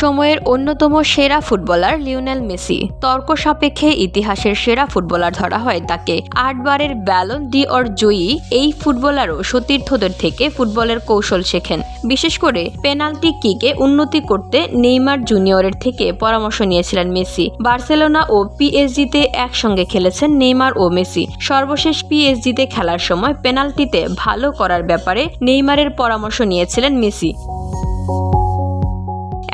সময়ের অন্যতম সেরা ফুটবলার লিওনেল মেসি। তর্ক সাপেক্ষে ইতিহাসের সেরা ফুটবলার ধরা হয় তাকে। আটবারের ব্যালন ডি অর জয়ী এই ফুটবলারও সতীর্থদের থেকে ফুটবলের কৌশল শেখেন। বিশেষ করে পেনাল্টি কিকে উন্নতি করতে নেইমার জুনিয়রের থেকে পরামর্শ নিয়েছিলেন মেসি। বার্সেলোনা ও পিএসজিতে একসঙ্গে খেলেছেন নেইমার ও মেসি। সর্বশেষ পিএসজিতে খেলার সময় পেনাল্টিতে ভালো করার ব্যাপারে নেইমারের পরামর্শ নিয়েছিলেন মেসি।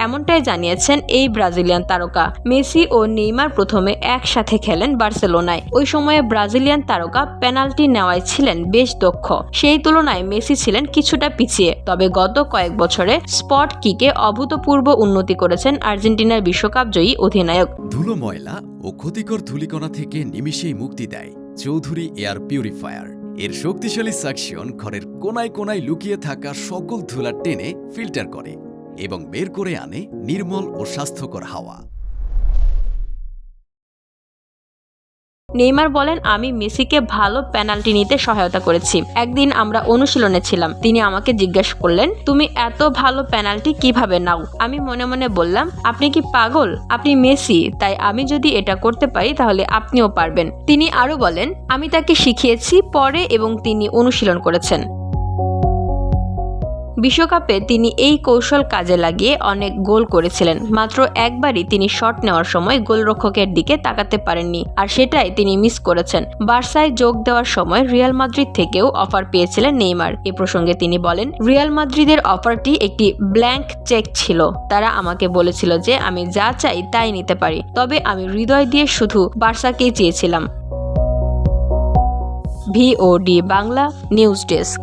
এমনটাই জানিয়েছেন এই ব্রাজিলিয়ান তারকা। মেসি ও নেইমার প্রথমে একসাথে খেলেন বার্সেলোনায়। ওই সময়ে ব্রাজিলিয়ান তারকা পেনাল্টি নেওয়ায় ছিলেন বেশ দক্ষ। সেই তুলনায় মেসি ছিলেন কিছুটা পিছিয়ে। তবে গত কয়েক বছরে স্পট কিকে অভূতপূর্ব উন্নতি করেছেন আর্জেন্টিনার বিশ্বকাপ জয়ী অধিনায়ক। ধুলো ময়লা ও ক্ষতিকর ধুলিকণা থেকে নিমিষেই মুক্তি দেয় চৌধুরী এয়ার পিউরিফায়ার। এর শক্তিশালী সাকশন ঘরের কোনায় কোনায় লুকিয়ে থাকা সকল ধুলা টেনে ফিল্টার করে। এবং বের করে আনে নির্মল ও স্বাস্থ্যকর হাওয়া। নেইমার বলেন, আমি মেসিকে ভালো পেনাল্টি নিতে সহায়তা করেছি। একদিন আমরা অনুশীলনে ছিলাম। তিনি আমাকে জিজ্ঞেস করলেন, তুমি এত ভালো পেনাল্টি কীভাবে নাও? আমি মনে মনে বললাম, আপনি কি পাগল? আপনি মেসি, তাই আমি যদি এটা করতে পারি, তাহলে আপনিও পারবেন। তিনি আরও বলেন, আমি তাকে শিখিয়েছি পরে এবং তিনি অনুশীলন করেছেন। বিশ্বকাপে তিনি এই কৌশল কাজে লাগিয়ে অনেক গোল করেছিলেন। মাত্র একবারই তিনি শট নেওয়ার সময় গোলরক্ষকের দিকে তাকাতে পারেননি আর সেটাই তিনি মিস করেছেন। বার্সায় যোগ দেওয়ার সময় রিয়াল মাদ্রিদ থেকেও অফার পেয়েছিলেন নেইমার। এ প্রসঙ্গে তিনি বলেন, রিয়াল মাদ্রিদের অফারটি একটি ব্ল্যাঙ্ক চেক ছিল। তারা আমাকে বলেছিল যে আমি যা চাই তাই নিতে পারি। তবে আমি হৃদয় দিয়ে শুধু বার্সাকেই চেয়েছিলাম। VOD Bangla news desk.